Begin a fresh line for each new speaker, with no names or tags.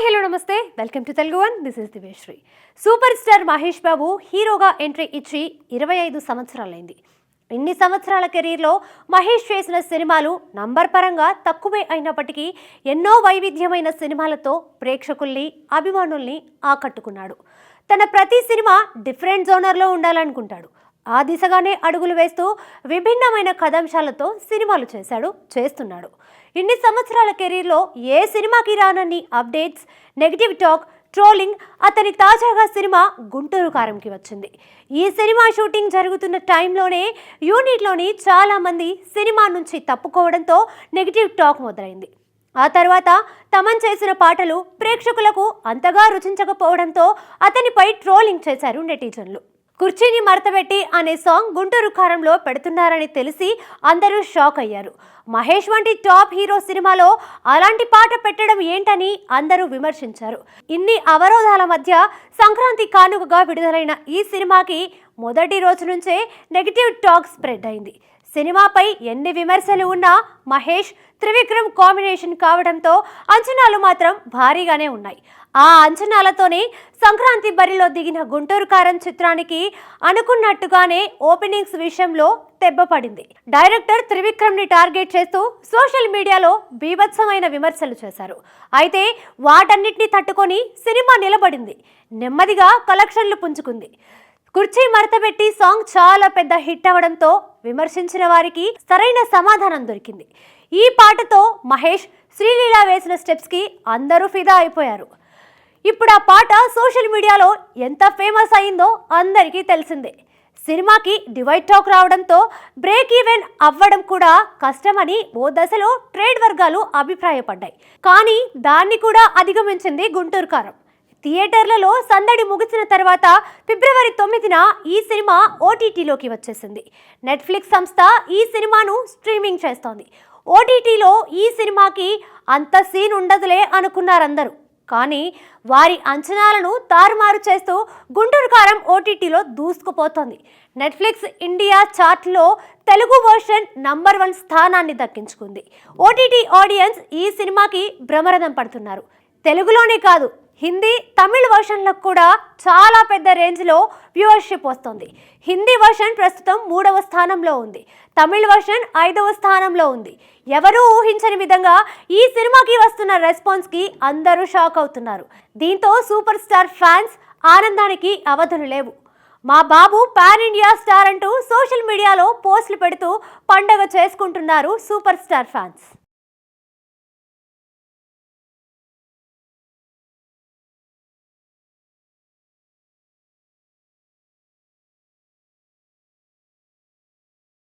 Hi hello నమస్తే. Welcome to Telugu one. This is దివేశ్రీ super star Mahesh Babu హీరోగా entry ఇచ్చి ఇరవై ఐదు సంవత్సరాలైంది. ఇన్ని సంవత్సరాల కెరీర్లో మహేష్ చేసిన సినిమాలు నంబర్ పరంగా తక్కువే అయినప్పటికీ ఎన్నో వైవిధ్యమైన సినిమాలతో ప్రేక్షకుల్ని అభిమానుల్ని ఆకట్టుకున్నాడు. తన ప్రతి సినిమా డిఫరెంట్ జోనర్లో ఉండాలనుకుంటాడు. ఆ దిశగానే అడుగులు వేస్తూ విభిన్నమైన కథాంశాలతో సినిమాలు చేశాడు చేస్తున్నాడు. ఇన్ని సంవత్సరాల కెరీర్లో ఏ సినిమాకి రానన్ని అప్డేట్స్ నెగిటివ్ టాక్ ట్రోలింగ్ అతని తాజాగా సినిమా గుంటూరు కారంకి వచ్చింది. ఈ సినిమా షూటింగ్ జరుగుతున్న టైంలోనే యూనిట్లోని చాలామంది సినిమా నుంచి తప్పుకోవడంతో నెగిటివ్ టాక్ మొదలైంది. ఆ తర్వాత తమన్ చేసిన పాటలు ప్రేక్షకులకు అంతగా రుచించకపోవడంతో అతనిపై ట్రోలింగ్ చేశారు నెటిజన్లు. కుర్చీని మడతబెట్టి అనే సాంగ్ గుంటూరు కారంలో పెడుతున్నారని తెలిసి అందరూ షాక్ అయ్యారు. మహేష్ వంటి టాప్ హీరో సినిమాలో అలాంటి పాట పెట్టడం ఏంటని అందరూ విమర్శించారు. ఇన్ని అవరోధాల మధ్య సంక్రాంతి కానుకగా విడుదలైన ఈ సినిమాకి మొదటి రోజు నుంచే నెగిటివ్ టాక్ స్ప్రెడ్ అయింది. సినిమాపై ఎన్ని విమర్శలు ఉన్నా మహేష్ త్రివిక్రమ్ కాంబినేషన్ కావడంతో అంచనాలు మాత్రం భారీగానే ఉన్నాయి. ఆ అంచనాలతోనే సంక్రాంతి బరిలో దిగిన గుంటూరు కారం చిత్రానికి అనుకున్నట్టుగానే ఓపెనింగ్స్ విషయంలో దెబ్బపడింది డైరెక్టర్ త్రివిక్రమ్ని టార్గెట్ చేస్తూ సోషల్ మీడియాలో బీభత్సమైన విమర్శలు చేశారు. అయితే వాటన్నిటిని తట్టుకొని సినిమా నిలబడింది. నెమ్మదిగా కలెక్షన్లు పుంజుకుంది. కుర్చీ మడతపెట్టి సాంగ్ చాలా పెద్ద హిట్ అవడంతో విమర్శించిన వారికి సరైన సమాధానం దొరికింది. ఈ పాటతో మహేష్ శ్రీలీల వేసిన స్టెప్స్కి అందరూ ఫిదా అయిపోయారు. ఇప్పుడు ఆ పాట సోషల్ మీడియాలో ఎంత ఫేమస్ అయిందో అందరికీ తెలిసిందే. సినిమాకి డివైడ్ టాక్ రావడంతో బ్రేక్ ఈవెన్ అవ్వడం కూడా కష్టమని ఓ దశలో ట్రేడ్ వర్గాలు అభిప్రాయపడ్డాయి. కానీ దాన్ని కూడా అధిగమించింది గుంటూరు కారం. థియేటర్లలో సందడి ముగిసిన తర్వాత ఫిబ్రవరి తొమ్మిదిన ఈ సినిమా ఓటీటీలోకి వచ్చేసింది. నెట్ఫ్లిక్స్ సంస్థ ఈ సినిమాను స్ట్రీమింగ్ చేస్తోంది. ఓటీటీలో ఈ సినిమాకి అంత సీన్ ఉండదులే అనుకున్నారందరూ. కానీ వారి అంచనాలను తారుమారు చేస్తూ గుంటూరు కారం ఓటీటీలో దూసుకుపోతోంది. నెట్ఫ్లిక్స్ ఇండియా చార్ట్లో తెలుగు వర్షన్ నంబర్ వన్ స్థానాన్ని దక్కించుకుంది. ఓటీటీ ఆడియన్స్ ఈ సినిమాకి భ్రమరథం పడుతున్నారు. తెలుగులోనే కాదు హిందీ తమిళ్ వర్షన్లకు కూడా చాలా పెద్ద రేంజ్లో వ్యూవర్షిప్ వస్తుంది. హిందీ వర్షన్ ప్రస్తుతం మూడవ స్థానంలో ఉంది. తమిళ్ వర్షన్ ఐదవ స్థానంలో ఉంది. ఎవరూ ఊహించని విధంగా ఈ సినిమాకి వస్తున్న రెస్పాన్స్కి అందరూ షాక్ అవుతున్నారు. దీంతో సూపర్ స్టార్ ఫ్యాన్స్ ఆనందానికి అవధులు లేవు. మా బాబు పాన్ ఇండియా స్టార్ అంటూ సోషల్ మీడియాలో పోస్టులు పెడుతూ పండగ చేసుకుంటున్నారు సూపర్ స్టార్ ఫ్యాన్స్.